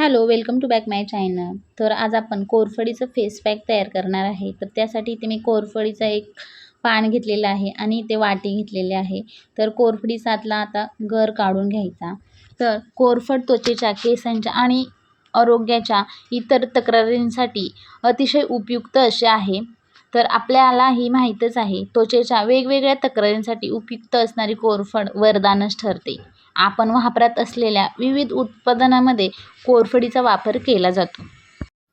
Hello welcome to back my channel. तर आज आपण कोरफडीचं फेस पॅक तयार करणार आहे. तर त्यासाठी इथे मी कोरफडीचा एक पान घेतलेलं आहे आणि इथे वाटी घेतलेली आहे. तर कोरफडी सातला आता गर काढून घ्यायचा. तर कोरफड त्वचेच्या केसांच्या आणि आरोग्याच्या इतर तक्रारींसाठी अतिशय उपयुक्त असे आहे. तर आपल्याला ही माहीतच आहे त्वचेच्या वेगवेगळ्या तक्रारींसाठी उपयुक्त असणारी कोरफड वरदानच ठरते. आपण वापरत असलेल्या विविध उत्पादनामध्ये कोरफडीचा वापर केला जातो.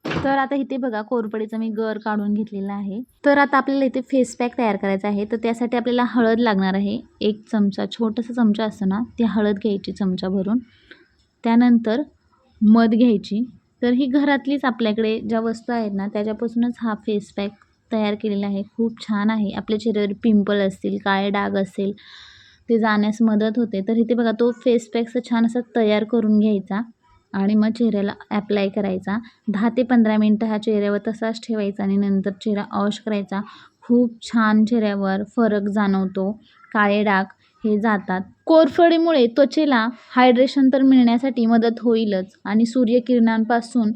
तर आता इथे बघा कोरफडीचा मी गर काढून घेतलेला आहे. तर आता आपल्याला इथे फेस पॅक तयार करायचा आहे. तर त्यासाठी आपल्याला हळद लागणार आहे. एक चमचा छोटासा चमचा असतो ना ती हळद घ्यायची चमचा भरून. त्यानंतर मध घ्यायची. तर ही घरातलीच आपल्याकडे ज्या वस्तू आहेत ना त्याच्यापासूनच हा फेस पॅक तयार केलेला आहे. खूप छान आहे. आपल्या चेहऱ्यावर पिंपल असतील काळे डाग असेल ते जाण्यास मदत होते. तर इथे बघा तो फेस पॅकचा छान असा तयार करून घ्यायचा आणि मग चेहऱ्याला ॲप्लाय करायचा. दहा ते पंधरा मिनटं हा चेहऱ्यावर तसाच ठेवायचा आणि नंतर चेहरा ऑश करायचा. खूप छान चेहऱ्यावर फरक जाणवतो. काळे डाग हे जातात. कोरफडीमुळे त्वचेला हायड्रेशन तर मिळण्यासाठी मदत होईलच आणि सूर्यकिरणांपासून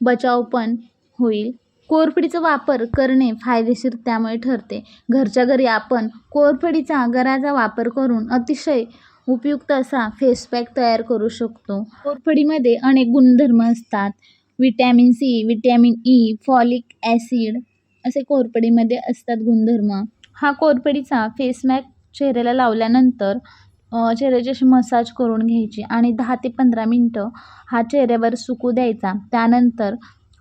बचाव पण होईल. कोरफडीचा वापर करणे फायदेशीर त्यामुळे ठरते. घरच्या घरी आपण कोरफडीचा गराचा वापर करून अतिशय उपयुक्त असा फेस पॅक तयार करू शकतो. कोरफडीमध्ये अनेक गुणधर्म असतात. Vitamin C vitamin E folic acid असे कोरफडीमध्ये असतात गुणधर्म. हा कोरफडीचा फेस मॅक चेहऱ्याला लावल्यानंतर चेहऱ्याची अशी मसाज करून घ्यायची आणि दहा ते पंधरा मिनटं हा चेहऱ्यावर सुकू द्यायचा. त्यानंतर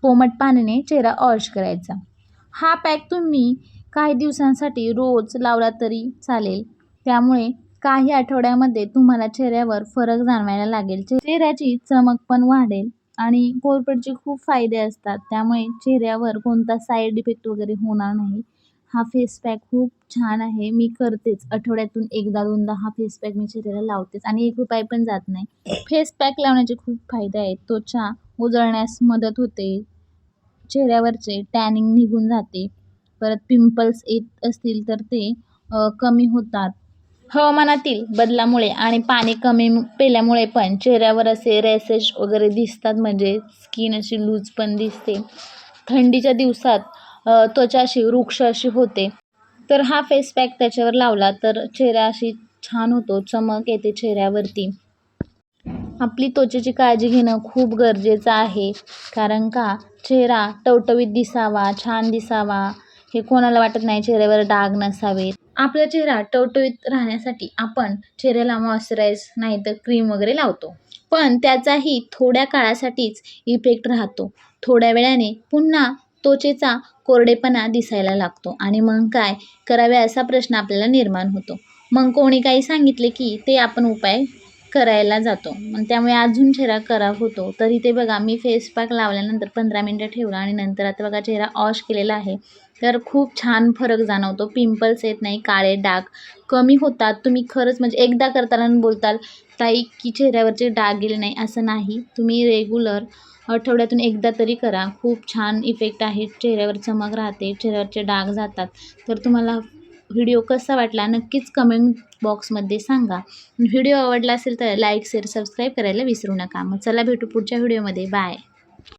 कोमट पाण्याने चेहरा ऑश करायचा. हा पॅक तुम्ही काही दिवसांसाठी रोज लावला तरी चालेल. त्यामुळे काही आठवड्यामध्ये तुम्हाला चेहऱ्यावर फरक जाणवायला लागेल. चेहऱ्याची चमक पण वाढेल आणि कोरपडचे खूप फायदे असतात. त्यामुळे चेहऱ्यावर कोणता साईड इफेक्ट वगैरे होणार नाही. हा फेस पॅक खूप छान आहे. मी करतेच. आठवड्यातून एकदा दोनदा हा फेस पॅक मी चेहऱ्याला लावतेच आणि एक रुपये पण जात नाही. फेस पॅक लावण्याचे खूप फायदे आहेत. त्वचा उजळण्यास मदत होते. चेहऱ्यावरचे टॅनिंग निघून जाते. परत पिंपल्स येत असतील तर ते कमी होतात. हवामानातील बदलामुळे आणि पाणी कमी पेल्यामुळे पण चेहऱ्यावर असे रॅसेस वगैरे दिसतात. म्हणजे स्किन अशी लूज पण दिसते. थंडीच्या दिवसात त्वचा अशी वृक्ष अशी होते. तर हा फेस पॅक त्याच्यावर लावला तर चेहरा अशी छान होतो. चमक येते चेहऱ्यावरती. आपली त्वचेची काळजी घेणं खूप गरजेचं आहे. कारण का? चेहरा टवटवीत दिसावा छान दिसावा हे कोणाला वाटत नाही चेहऱ्यावर डाग नसावेत. आपला चेहरा टवटवीत राहण्यासाठी आपण चेहऱ्याला मॉइश्चराईज नाही तर क्रीम वगैरे लावतो. पण त्याचाही थोड्या काळासाठीच इफेक्ट राहतो. थोड्या वेळाने पुन्हा त्वचेचा कोरडेपणा दिसायला लागतो. आणि मग काय? करावे असा प्रश्न आपल्याला निर्माण होतो. मग कोणी काही सांगितले की ते आपण उपाय करायला जातो. मग त्यामुळे अजून चेहरा खराब होतो. तर इथे बघा मी फेस पॅक लावल्यानंतर पंधरा मिनटं ठेवला आणि नंतर आता बघा चेहरा ऑश केलेला आहे. तर खूप छान फरक जाणवतो. पिंपल्स येत नाही काळे डाग कमी होतात. तुम्ही खरंच म्हणजे एकदा करताना बोलताल ताई की चेहऱ्यावरचे डाग गेले नाही? असं नाही. तुम्ही रेग्युलर आठवड्यातून एकदा तरी करा. खूप छान इफेक्ट आहे. चेहऱ्यावर चमक राहते. चेहऱ्यावरचे डाग जातात. तर तुम्हाला व्हिडिओ कसा वाटला नक्कीच कमेंट बॉक्समध्ये सांगा. व्हिडिओ आवडला असेल तर लाईक शेअर सबस्क्राईब करायला विसरू नका. मग चला भेटू पुढच्या व्हिडिओमध्ये बाय